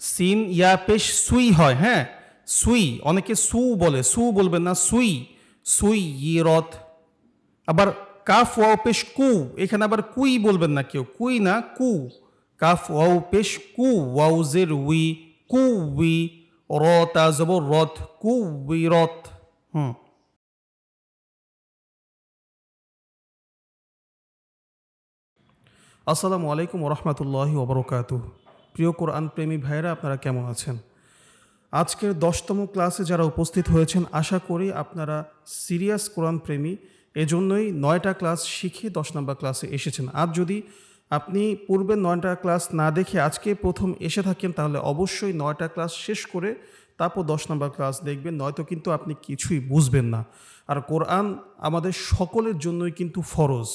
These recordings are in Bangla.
সিন ইয়া পেশ সুই হয় হ্যাঁ? সুই, অনেকে সু বলে, সু বলবেন না সুই সুই ইরত। আবার কাফ ওয়াও পেশ কু, এখানে আবার কুই বলবেন না কেউ, কুই না, কু। কাফ ওয়াও পেশ কু ওয়াউজের উই, কু উই, রত আজব রথ কু উই রথ হুম। আসসালামু আলাইকুম ওরহমতুল্লাহি ওবরকাত প্রিয় কোরআন প্রেমী ভাইরা আপনারা কেমন আছেন? আজকের দশতম ক্লাসে যারা উপস্থিত হয়েছেন, আশা করি আপনারা সিরিয়াস কোরআন প্রেমী এজন্যই নয়টা ক্লাস শিখে দশ নম্বর ক্লাসে এসেছেন। আর যদি আপনি পূর্বের নয়টা ক্লাস না দেখে আজকে প্রথম এসে থাকেন, তাহলে অবশ্যই নয়টা ক্লাস শেষ করে তারপর দশ নম্বর ক্লাস দেখবেন। নয়তো কিন্তু আপনি কিছুই বুঝবেন না। আর কোরআন আমাদের সকলের জন্যই কিন্তু ফরজ।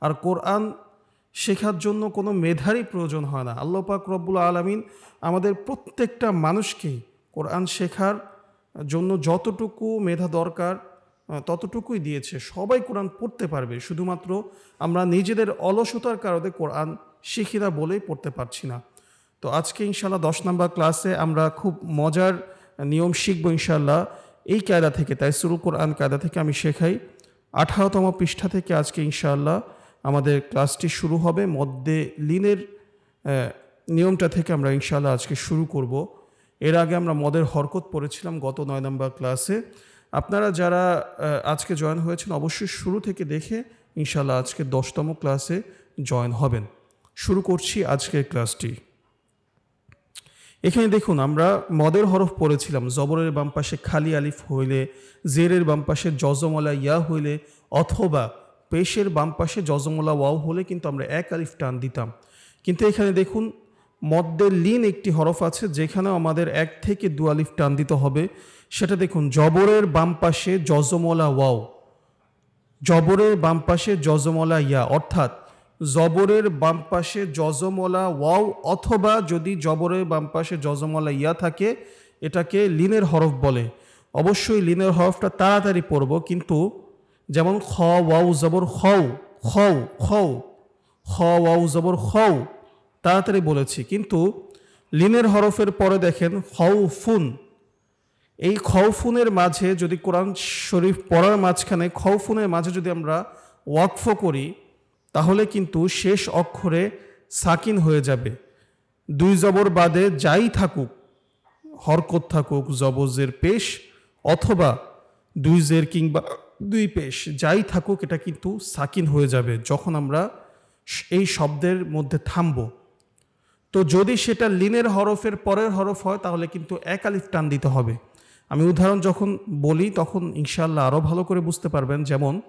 আর কোরআন শেখার জন্য কোনো মেধারই প্রয়োজন হয় না। আল্লাহ পাক রব্বুল আলমিন আমাদের প্রত্যেকটা মানুষকেই কোরআন শেখার জন্য যতটুকু মেধা দরকার ততটুকুই দিয়েছে। সবাই কোরআন পড়তে পারবে, শুধুমাত্র আমরা নিজেদের অলসতার কারণে কোরআন শিখি না বলেই পড়তে পারছি না। তো আজকে ইনশাল্লাহ দশ নম্বর ক্লাসে আমরা খুব মজার নিয়ম শিখব ইনশাল্লাহ এই কায়দা থেকে তাই সুরু কোরআন কায়দা থেকে আমি শেখাই। আঠারোতম পৃষ্ঠা থেকে আজকে ইনশাআল্লাহ আমাদের ক্লাসটি শুরু হবে মধ্যে লিনের নিয়মটা থেকে আমরা ইনশাল্লাহ আজকে শুরু করব। এর আগে আমরা মদের হরকত পড়েছিলাম গত নয় নম্বর ক্লাসে। আপনারা যারা আজকে জয়েন হয়েছেন অবশ্যই শুরু থেকে দেখে ইনশাল্লাহ আজকে দশতম ক্লাসে জয়েন হবেন। শুরু করছি আজকের ক্লাসটি। এখানে দেখুন, আমরা মদের হরফ পড়েছিলাম, জবরের বাম পাশে খালি আলিফ হইলে, জেরের বাম পাশে জজমলা ইয়া হইলে, অথবা পেশের বাম পাশে জজমলা ওয়াও হলে কিন্তু আমরা এক আলিফ টান দিতাম। কিন্তু এখানে দেখুন মদ্দের লিন একটি হরফ আছে, যেখানেও আমাদের এক থেকে দু আলিফ টান দিতে হবে। সেটা দেখুন, জবরের বাম পাশে জজমলা ওয়াও। জবরের বাম পাশে জজমলা ইয়া, অর্থাৎ জবরের বাম পাশে জজমলা ওয়াও, অথবা যদি জবরের বাম পাশে জজমলা ইয়া থাকে, এটাকে লিনের হরফ বলে। অবশ্যই লিনের হরফটা তাড়াতাড়ি পড়ব, কিন্তু যেমন খ ওয়াউ জবর, খও খও খও, খ ওয়াউ জবর, খও, তাড়াতাড়ি বলেছি। কিন্তু লিনের হরফের পরে দেখেন খৌ ফুন। এই খৌফুনের মাঝে যদি কোরআন শরীফ পড়ার মাঝখানে খৌফুনের মাঝে যদি আমরা ওয়াকফ করি, তাহলে কিন্তু শেষ অক্ষরে সাকিন হয়ে যাবে। দুই জবর বাদে যাই থাকুক, হরকত থাকুক জবজের পেশ, অথবা দুই জের কিংবা দুই পেশ, যাই থাকুক, এটা কিন্তু সাকিন হয়ে যাবে যখন আমরা এই শব্দের মধ্যে থামবো। তো যদি সেটা লিনের হরফের পরের হরফ হয়, তাহলে কিন্তু এক আলিফ টান দিতে হবে। আমি উদাহরণ যখন বলি, তখন ইনশাল্লাহ আরও ভালো করে বুঝতে পারবেন, যেমন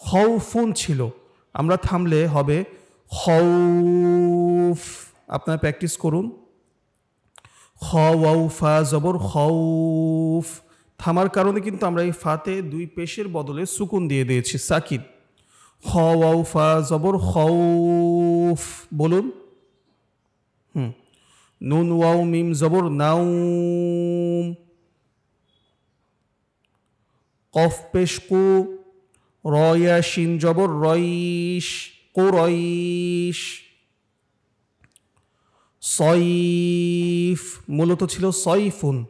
হউ হউফুন ছিল। আমরা থামলে হবে হউফ আপনারা প্র্যাকটিস করুন। খ ওয়াউ ফা জবর খৌফ থামার কারণে কিন্তু আমরা এই ফাতে দুই পেশের বদলে সুকুন দিয়ে দিয়েছি, সাকিন। হ ওয়াউ ফা জবর খৌফ বলুন। হুম। নুন ওয়াউ মিম, জবর নাউম কফ, পেশ, কু। রয়া, শিন, জবর, রইশ কোরইশ সইফ মূলত ছিল সইফুন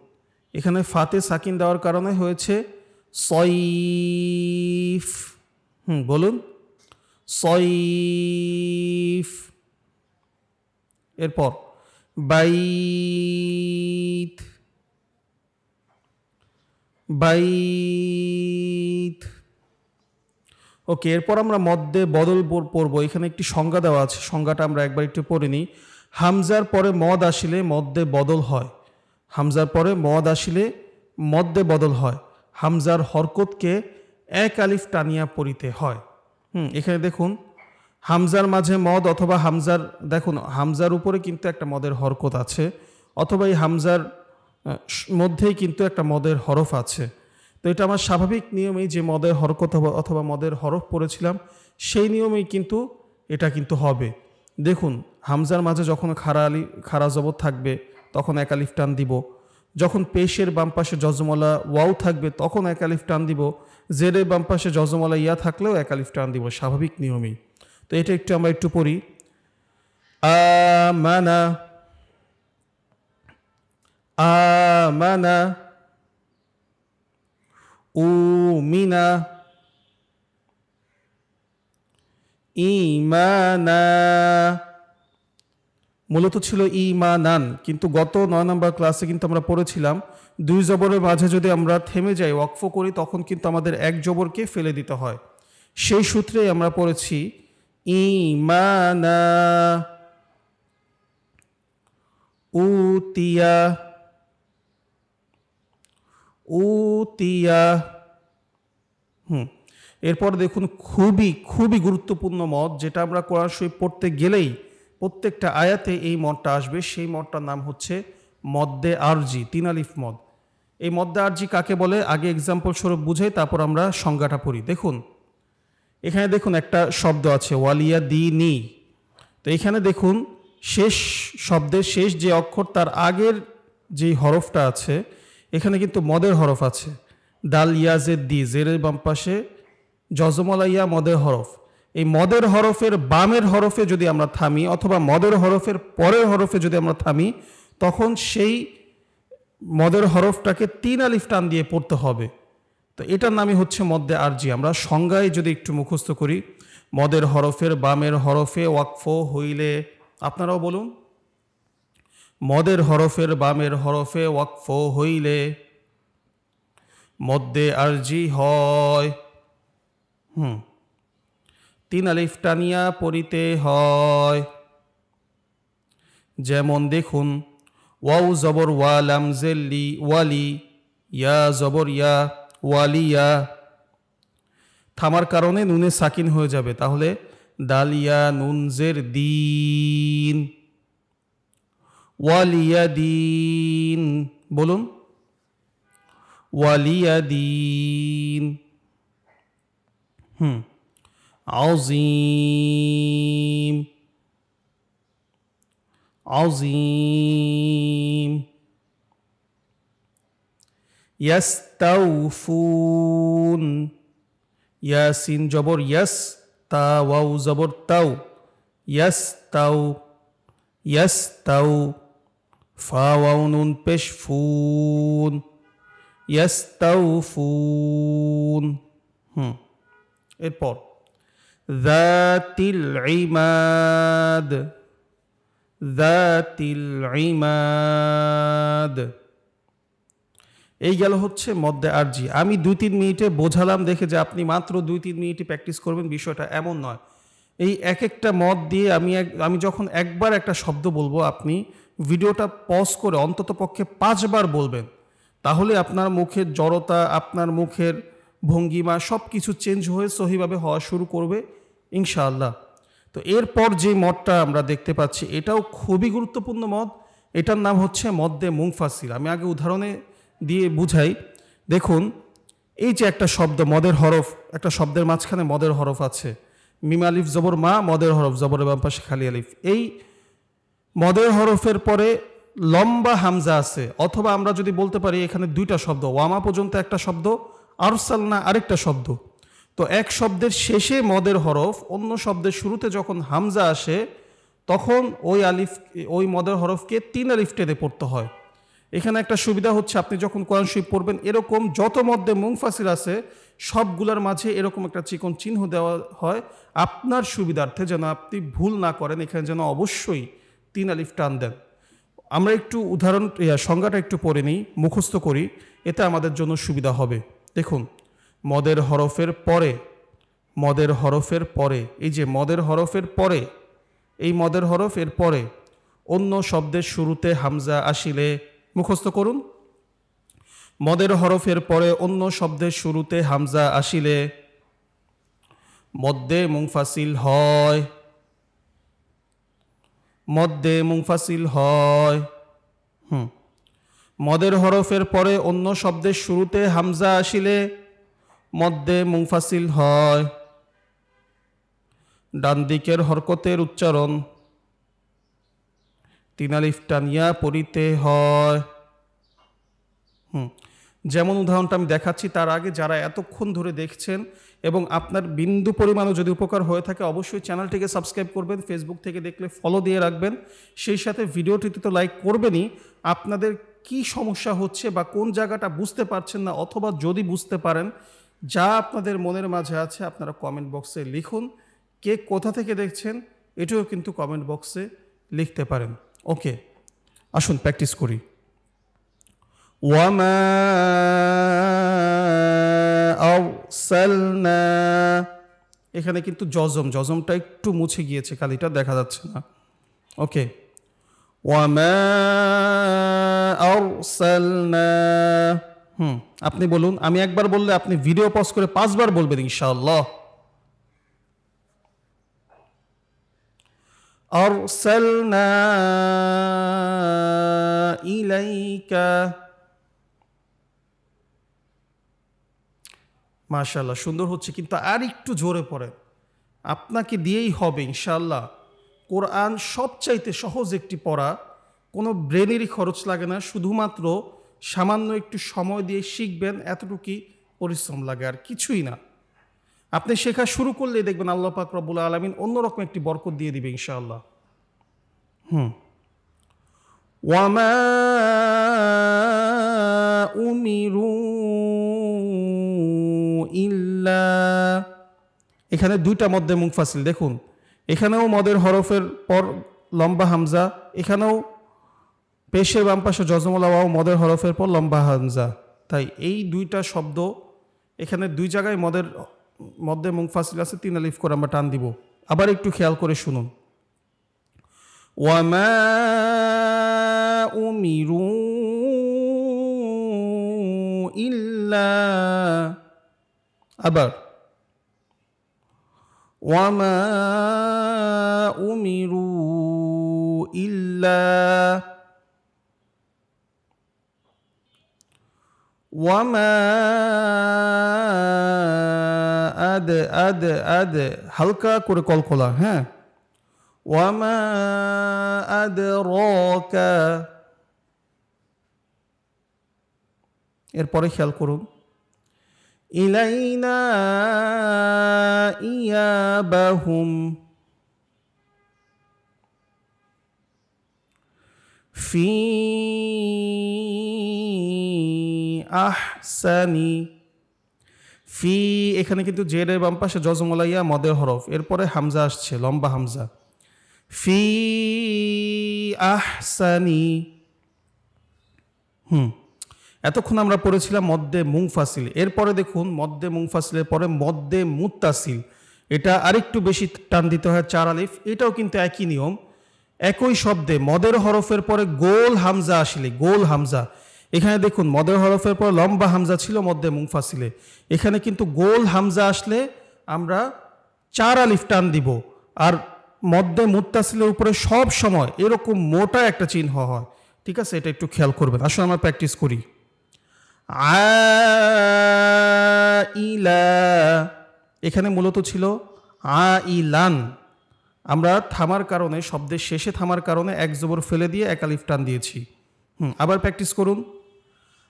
এখানে ফাতে সাকিন দেওয়ার কারণে হয়েছে সইফ হুম, বলুন। সইফ এরপর, বাইত। বাইত। ওকে, এরপর আমরা মধ্যে বদল পড়- পড়ব। এখানে একটি সংজ্ঞা দেওয়া আছে। সংজ্ঞাটা আমরা একবার একটু পড়ে নিই। হামজার পরে মদ আসিলে মধ্যে বদল হয়। হামজার পরে মদ আসিলে মধ্যে বদল হয়। হামজার হরকতকে এক আলিফ টানিয়া পড়িতে হয়। হুম, এখানে দেখুন, হামজার মাঝে মদ অথবা হামজার, দেখুন, হামজার উপরে কিন্তু একটা মদের হরকত আছে, অথবা এই হামজার মধ্যেই কিন্তু একটা মদের হরফ আছে। তো এটা আমার স্বাভাবিক নিয়মেই যে মদের হরকত অথবা মদের হরফ পড়েছিলাম, সেই নিয়মেই কিন্তু এটা কিন্তু হবে। দেখুন, হামজার মাঝে যখন খারা আলি খারা জবর থাকবে তখন এক আলিফ টান দিব। যখন পেশের বাম পাশে জজমলা ওয়াও থাকবে, তখন এক আলিফ টান দিব। জেরের বাম পাশে জজমলা ইয়া থাকলেও এক আলিফ টান দিব, স্বাভাবিক নিয়মেই। তো এটা একটু আমরা একটু পড়ি। আমানা আমানা, উমিনা, ইমানা। মূলত ছিল ইমানান, কিন্তু গত নয় নম্বর ক্লাসে কিন্তু আমরা পড়েছিলাম, দুই জবরের মাঝে যদি আমরা থেমে যাই, ওয়াকফ করি, তখন কিন্তু আমাদের এক জবরকে ফেলে দিতে হয়। সেই সূত্রেই আমরা পড়েছি ই মা ইমানা উতিয়া উতিয়া, হুম, এরপর দেখুন খুবই খুবই গুরুত্বপূর্ণ মত, যেটা আমরা কোরআন শরীফ পড়তে গেলেই প্রত্যেকটা আয়াতে এই মদটা আসবে। সেই মদটার নাম হচ্ছে মদ্দে আরজি, তিন আলিফ মদ। এই মদ্দে আরজি কাকে বলে? আগে এক্সাম্পল স্বরূপ বুঝাই, তারপর আমরা সংজ্ঞাটা পড়ি। দেখুন, এখানে দেখুন একটা শব্দ আছে, ওয়ালিয়া দি নি। তো এখানে দেখুন, শেষ শব্দের শেষ যে অক্ষর, তার আগের যেই হরফটা আছে, এখানে কিন্তু মদের হরফ আছে। দাল, ইয়াজের দি, জেরের বাম পাশে মদের হরফ। এই মদের হরফের বামের হরফে যদি আমরা থামি অথবা মদের হরফের পরের হরফে যদি আমরা থামি, তখন সেই মদের হরফটাকে তিন আলিফ টান দিয়ে পড়তে হবে। তো এটার নামই হচ্ছে মদ্দে আরজি। আমরা সংজ্ঞায় যদি একটু মুখস্থ করি, মদের হরফের বামের হরফে ওয়াকফ হইলে আপনারাও বলুন, মদের হরফের বামের হরফে ওয়াকফ হইলে মদ্দে আরজি হয়। হুম। তিন টানিয়া পড়িতে হয়। যেমন দেখুন ওয়াউ জবর ওয়া লামজেল্লি ওয়ালি ইয়া জবর ইয়া ওয়ালিয়া থামার কারণে নুনে সাকিন হয়ে যাবে। তাহলে দালিয়া নুনজের দিন। ওয়ালিয়া দিন। বলুন। ওয়ালিয়া দিন। হুম। عظيم عظيم يستوفون ইয়াসিন জবর ইয়াস তা ওয়াও জবর তাও ইয়াস তাও ইয়াস তাও ফা ওয়াও নুন পেশ ফুন ইয়াস তাও ফুন হুম এরপর ذات العماد ذات العماد এই গেল হচ্ছে মদ্দে আরজি আমি দুই তিন মিনিটে বোঝালাম দেখে যে আপনি মাত্র দুই তিন মিনিটে প্র্যাকটিস করবেন বিষয়টা এমন নয় এই এক একটা মত দিয়ে আমি এক আমি যখন একবার একটা শব্দ বলবো আপনি ভিডিওটা পজ করে অন্তত পক্ষে পাঁচবার বলবেন তাহলে আপনার মুখের জড়তা আপনার মুখের ভঙ্গিমা সব কিছু চেঞ্জ হয়ে সহিভাবে হওয়া শুরু করবে ইনশাআল্লাহ। তো এরপর যে মদটা আমরা দেখতে পাচ্ছি, এটাও খুবই গুরুত্বপূর্ণ মদ এটার নাম হচ্ছে মদ্দে মুংফাসিল আমি আগে উদাহরণে দিয়ে বুঝাই। দেখুন, এই যে একটা শব্দ, মদের হরফ, একটা শব্দের মাঝখানে মদের হরফ আছে। মিম আলিফ জবর মা, মদের হরফ জবরের বাম পাশে খালি আলিফ। এই মদের হরফের পরে লম্বা হামজা আছে। অথবা আমরা যদি বলতে পারি, এখানে দুইটা শব্দ, ওয়ামা পর্যন্ত একটা শব্দ, আরসালনা আরেকটা শব্দ। তো এক শব্দের শেষে মদের হরফ, অন্য শব্দের শুরুতে যখন হামজা আসে, তখন ওই আলিফ, ওই মদের হরফকে তিন আলিফ টেনে পড়তে হয়। এখানে একটা সুবিধা হচ্ছে, আপনি যখন কোরআন শরীফ পড়বেন, এরকম যত মধ্যে মুংফাসির আছে, সবগুলোর মাঝে এরকম একটা চিকন চিহ্ন দেওয়া হয়। আপনার সুবিধার্থে যেন আপনি ভুল না করেন, এখানে যেন অবশ্যই তিন আলিফ টান দেন। আমরা একটু উদাহরণ সংজ্ঞাটা একটু পড়ে নিই, মুখস্থ করি, এতে আমাদের জন্য সুবিধা হবে। দেখুন মদের হরফের পরে, মদের হরফের পরে, এই যে মদের হরফের পরে, এই মদের হরফ এর পরে অন্য শব্দের শুরুতে হামজা আসিলে, মুখস্থ করুন। মদের হরফের পরে অন্য শব্দের শুরুতে হামজা আসিলে, মদ্দে মুংফাসিল হয়, মদ্দে মুংফাসিল হয়। হুম। মদের হরফের পরে অন্য শব্দের শুরুতে হামজা আসিলে মদ্দে মুংফাসিল হয়। ডান দিকের হরকতের উচ্চারণ তিনালিফ টানিয়া পড়িতে হয়। হুম, যেমন উদাহরণটা আমি দেখাচ্ছি, তার আগে যারা এতক্ষণ ধরে দেখছেন এবং আপনার বিন্দু পরিমাণও যদি উপকার হয়ে থাকে, অবশ্যই চ্যানেলটিকে সাবস্ক্রাইব করবেন ফেসবুক থেকে দেখলে ফলো দিয়ে রাখবেন। সেই সাথে ভিডিওটিতে তো লাইক করবেনই। আপনাদের কি সমস্যা হচ্ছে বা কোন জায়গাটা বুঝতে পারছেন না অথবা যদি বুঝতে পারেন যা আপনাদের মনের মাঝে আছে আপনারা কমেন্ট বক্সে লিখুন। কে কোথা থেকে দেখছেন, এটাও কিন্তু কমেন্ট বক্সে লিখতে পারেন। ওকে আসুন প্র্যাকটিস করি। ওয়ামা আরসালনা। এখানে কিন্তু জজম, জজমটা একটু মুছে গিয়েছে কালিটা দেখা যাচ্ছে না। ওকে ওয়ামা আরসালনা। হুম আপনি বলুন আমি একবার বললে আপনি ভিডিও পজ করে পাঁচবার বলবেন ইনশাআল্লাহ أرسلنا إليك মাশাল্লাহ সুন্দর হচ্ছে কিন্তু আর একটু জোরে পড়ে আপনাকে দিয়েই হবে ইনশাল্লাহ কোরআন সবচাইতে সহজ একটি পড়া কোনো ব্রেনেরই খরচ লাগে না শুধুমাত্র সামান্য একটু সময় দিয়ে শিখবেন, এতটুকুই পরিশ্রম লাগে আর কিছুই না। আপনি শেখা শুরু করলেই দেখবেন আল্লাহ পাক রব্বুল আলমিন অন্যরকম একটি বরকত দিয়ে দিবে ইনশাআল্লাহ। হুম। ওয়ামা উমিরু ইল্লা। এখানে দুইটা মধ্যে মুংফাসিল দেখুন। এখানেও মদের হরফের পর লম্বা হামজা, এখানেও পেশের বাম পাশে জজমলা, ওয়াও, মদের হরফের পর লম্বা হামজা। তাই এই দুইটা শব্দ, এখানে দুই জায়গায় মদের মধ্যে মুংফাসিল আছে, তিন আলিফ করে আমরা টান দিব। আবার একটু খেয়াল করে শুনুন। ইল্লা। আবার, ওয়ামা উমিরু ইল্লা। ওয়ামা আদ আদ আদ হালকা করে কলকলা হ্যাঁ ওয়ামা আদ রকা এরপরে খেয়াল করুন ইলাইনা ইয়াবাহুম ফি আহসানি। ফি, এখানে কিন্তু জেরের বাম পাশে জজমলাইয়া মদের হরফ। এরপরে হামজা আসছে, লম্বা হামজা। ফি আহসানি। হুম, এতক্ষণ আমরা পড়েছিলাম মদ্দে মুংফাসিল এরপরে দেখুন, মদ্দে মুংফাসিলের পরে মদ্দে মুত্তাসিল। এটা আরেকটু বেশি টান দিতে হয়, চার আলিফ। এটাও কিন্তু একই নিয়ম। একই শব্দে মদের হরফের পরে গোল হামজা আসলে, গোল হামজা। এখানে দেখুন, মদের হরফের পর লম্বা হামজা ছিল মধ্যে মুংফাসিলে এখানে কিন্তু গোল হামজা আসলে আমরা চার আলিফ টান দিব। আর মধ্যে মুত্তাসিলের উপরে সব সময় এরকম মোটা একটা চিহ্ন হয়। ঠিক আছে, এটা একটু খেয়াল করবেন। আসলে আমরা প্র্যাকটিস করি। আইলা, এখানে মূলত ছিল আ ইলান আমরা থামার কারণে, শব্দের শেষে থামার কারণে এক জবর ফেলে দিয়ে এক আলিফ টান দিয়েছি। হুম, আবার প্র্যাকটিস করুন।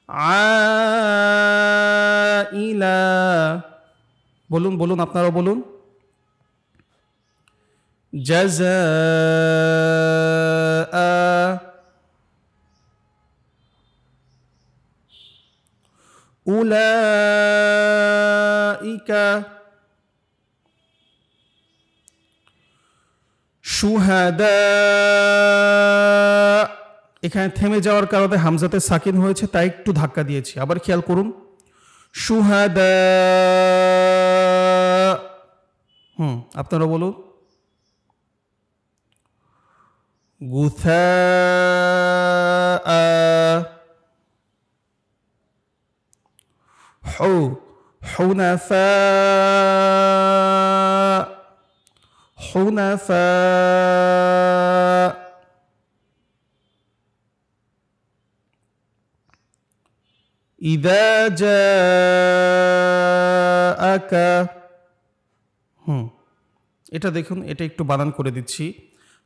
আইলা। বলুন বলুন আপনারা বলুন। জাজা উলাইকা। সুহদ এখানে থেমে যাওয়ার কারণে হামজাতে সাকিন হয়েছে তাই একটু ধাক্কা দিয়েছি আবার খেয়াল করুন শুহাদা হুম আপনারা বলুন গুথা حو حنفاء حنفاء إذا جاءك হুম এটা দেখুন এটা একটু বানান করে দিচ্ছি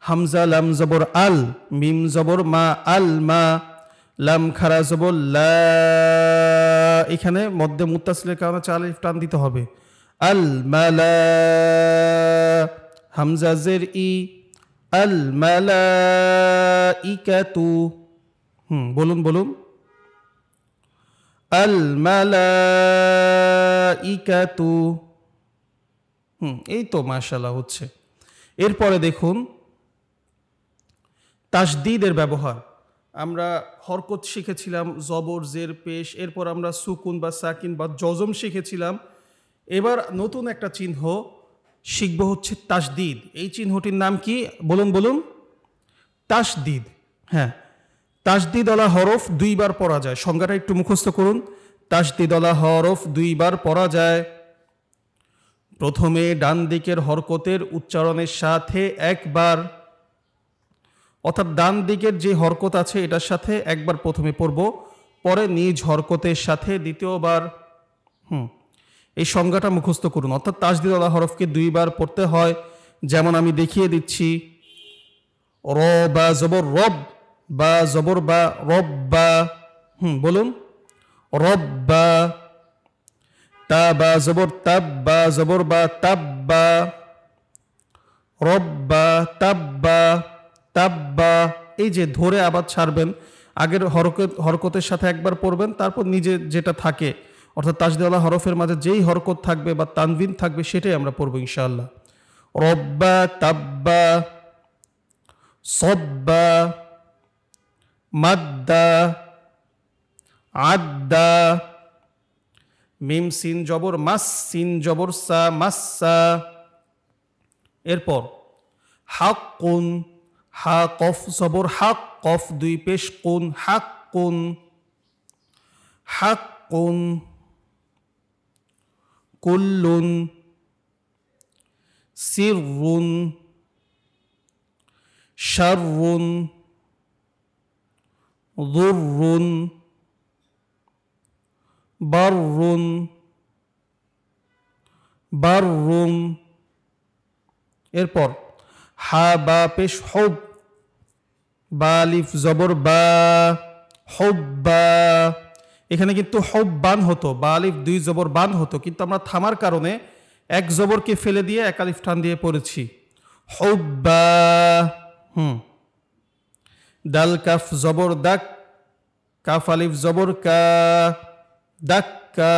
হামজা লাম জবর আল মিম জবর মা আল মা লাম খারা জবর লা এখানে মধ্যে মুত্তাসিলের কারণে চার আলিফ টান দিতে হবে আল মালা হামজা জের ই আল মালা ইকাতু হুম বলুন বলুন আল মালাইকাতু হুম, এই তো মাশাল্লাহ হচ্ছে। এরপরে দেখুন, তাসদিদের ব্যবহার। আমরা হরকত শিখেছিলাম, জবর, জের, পেশ, এরপর আমরা সুকুন বা সাকিন বা জজম শিখেছিলাম। এবার নতুন একটা চিহ্ন শিখব হচ্ছে তাসদিদ। এই চিহ্নটির নাম কি? বলুন বলুন। তাসদিদ হ্যাঁ। তাসদিদলা হরফ দুইবার পড়া যায়। সংজ্ঞাটা একটু মুখস্থ করুন। তাসদিদলা হরফ দুইবার পড়া যায়। প্রথমে ডান দিকের হরকতের উচ্চারণের সাথে একবার। অর্থাৎ ডান দিকের যে হরকত আছে, এটার সাথে একবার প্রথমে পড়ব। পরে নিজ হরকতের সাথে দ্বিতীয়বার। হুম, এই সংজ্ঞাটা মুখস্থ করুন। অর্থাৎ তাসদিদ তাসদিদলা হরফকে দুইবার পড়তে হয়। যেমন আমি দেখিয়ে দিচ্ছি। র বা জবর রব। বা জবর বা, রব বা, হুম, বলুন। রব বা, তা বা জবর, তাব বা জবর বা, তাব বা, রব বা, তাব বা তাব বা, এই যে ধরে আবার ছাড়বেন, আগের হরকত, হরকতের সাথে একবার পড়বেন, তারপর নিজে যেটা থাকে, অর্থাৎ তাজদেওয়ালা হরফের মাঝে যেই হরকত থাকবে বা তানবিন থাকবে, সেটাই আমরা পড়ব ইনশাআল্লাহ। রব্বা তাব্বা সব্বা মাদ্দা, আদ্দা, মিম সিন জবর, মাস সিন জবর, সা, মাসা এরপর হাক কুন হা, কফ জবর, হাক, কফ দুই পেশ, কুন, হাক কুন। হাক কুন কুল্লুন সিরুন শারুন দুরুন বারুন বারুন এরপর, হা, বা, পেশ, হব। বা লিফ জবর, বা, হব, বা। এখানে কিন্তু হব, বান হতো, বা, আলিফ, দুই জবর, বান হতো। কিন্তু আমরা থামার কারণে এক জবরকে ফেলে দিয়ে এক আলিফ টান দিয়ে পড়েছি। হব্বা হুম। দাল কাফ জবর দাক, কাফ আলিফ জবর কা দাক্কা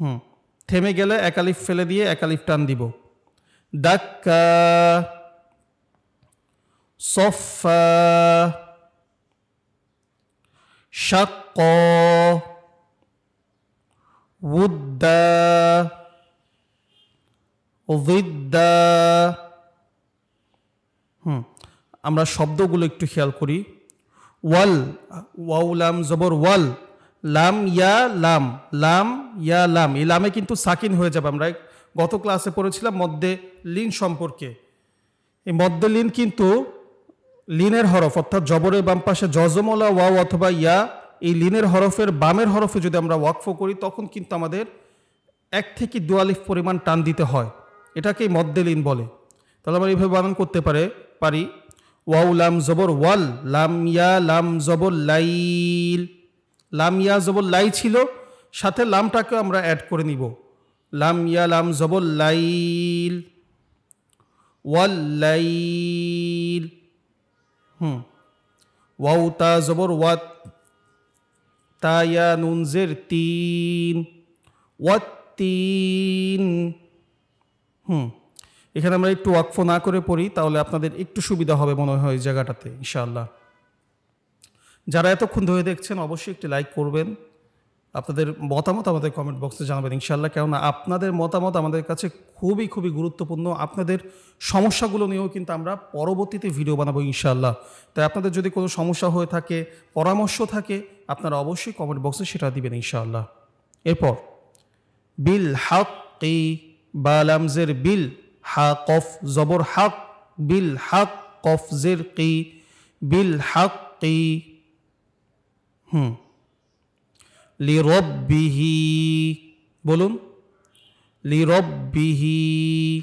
হুম, থেমে গেলে এক আলিফ ফেলে দিয়ে এক আলিফ টান দিব। দাক্কা সফা। শাক্ক। উদ্দা। উদ্দা। হুম আমরা শব্দগুলো একটু খেয়াল করি। ওয়াল, ওয়াউ, লাম, জবর, ওয়াল। লাম, ইয়া, লাম। লাম, ইয়া, লাম। এই লামে কিন্তু সাকিন হয়ে যাবে। আমরা গত ক্লাসে পড়েছিলাম মধ্যে লিন সম্পর্কে। এই মধ্যে লিন কিন্তু লিনের হরফ, অর্থাৎ জবরের বাম পাশে জজমলা ওয়াও অথবা ইয়া, এই লিনের হরফের বামের হরফে যদি আমরা ওয়াকফ করি, তখন কিন্তু আমাদের এক থেকে দুয়ালিফ পরিমাণ টান দিতে হয়। এটাকেই মধ্যে লিন বলে। তাহলে আমরা এইভাবে বানান করতে পারে, পারি। ওয়াউ লাম জবর ওয়াল, লাম ইয়া, লাম জবর লাইল। লাম ইয়া জবর লাই ছিল, সাথে লামটাকে আমরা অ্যাড করে নিব। লাম ইয়া, লাম জবর লাইল। ওয়াল লাইল। হুম। ওয়াউ তা জবর ওয়াত। তা ইয়া নুন জের তিন। ওয়াত তিন। হুম। এখানে আমরা একটু ওয়াকফ না করে পড়ি, তাহলে আপনাদের একটু সুবিধা হবে মনে হয় জায়গাটাতে, ইনশাআল্লাহ। যারা এতক্ষণ ধরে দেখছেন, অবশ্যই একটি লাইক করবেন। আপনাদের মতামত আমাদের কমেন্ট বক্সে জানাবেন, ইনশাআল্লাহ। কেননা আপনাদের মতামত আমাদের কাছে খুবই খুবই গুরুত্বপূর্ণ। আপনাদের সমস্যাগুলো নিয়েও কিন্তু আমরা পরবর্তীতে ভিডিও বানাবো, ইনশাআল্লাহ। তাই আপনাদের যদি কোনো সমস্যা হয়ে থাকে, পরামর্শ থাকে, আপনারা অবশ্যই কমেন্ট বক্সে সেটা দিবেন, ইনশাআল্লাহ। এরপর, বিল হাক বা লামজের বিল। হা কফ জবর হাক, বিল হাক, কফ জের কি, বিল হাক কি। হুম। লি রব্বিহি, বলুন। লি রব্বিহি।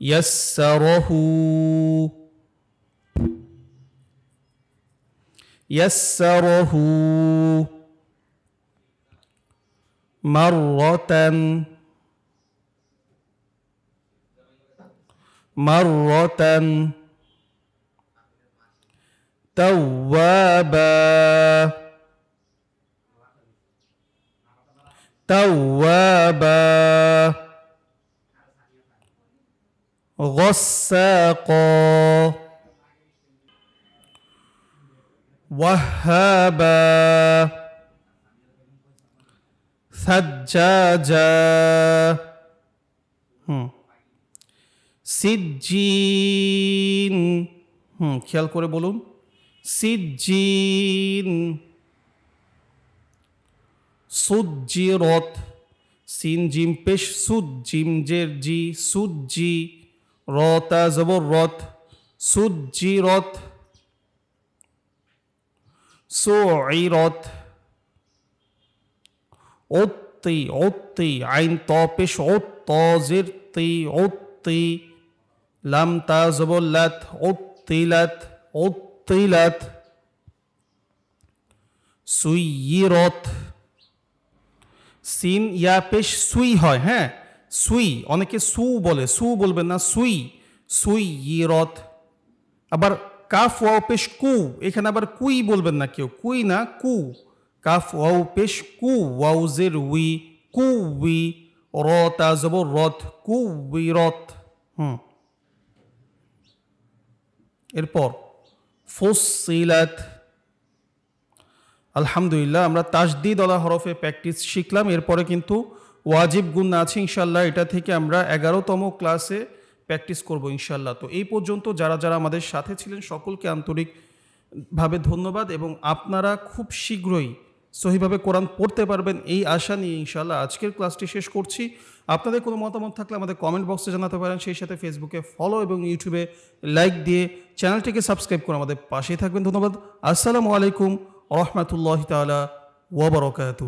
ইয়াসসারহু। ইয়াসসারহু। মাররাতান। مرة توابا. توابا. غساقا. وهابا. ثجاجا. সিজ্জিন। হুম, খেয়াল করে বলুন। সিজ্জিন। সুজ্জিরত। সিন জিম পেশ সুদ জিম জের জি, সুজ্জি। রতা জবর রত। সুজ্জিরত। সুইরত ওত্তি ওত্তি আইন ত পেশ ওত ত জের তি ওত্তি লাম তা জবল্লাত ওত্তিলাত ওত্তিলাত সুইরত সিন, ইয়া, পেশ, সুই হয় হ্যাঁ? সুই, অনেকে সু বলে, সু বলবেন না, সুই সুই ইরত আবার কাফ, ওয়াও, পেশ, কু, এখানে আবার কুই বলবেন না কেউ, কুই না, কু। কাফ, ওয়াও, পেশ, কু ওয়াউজের উই, কু, উই, র তা যাব রথ কু, উই রথ হুম। এরপর ফুসিলাত আলহামদুলিল্লাহ, আমরা তাজদিদ আলা হরফে প্র্যাকটিস শিখলাম। এরপরে কিন্তু ওয়াজিব গুণ আছে ইনশাল্লাহ এটা থেকে আমরা এগারোতম ক্লাসে প্র্যাকটিস করব ইনশাল্লাহ তো এই পর্যন্ত যারা যারা আমাদের সাথে ছিলেন, সকলকে আন্তরিকভাবে ধন্যবাদ এবং আপনারা খুব শীঘ্রই সহিভাবে কোরআন পড়তে পারবেন, এই আশা নিয়ে ইনশাল্লাহ আজকের ক্লাসটি শেষ করছি। আপনাদের কোনো মতামত থাকলে আমাদের কমেন্ট বক্সে জানাতে পারেন, সেই সাথে ফেসবুকে ফলো এবং ইউটিউবে লাইক দিয়ে চ্যানেলটিকে সাবস্ক্রাইব করে আমাদের পাশেই থাকবেন। ধন্যবাদ। আসসালামু আলাইকুম রহমতুল্লাহ তালা ওবরকাত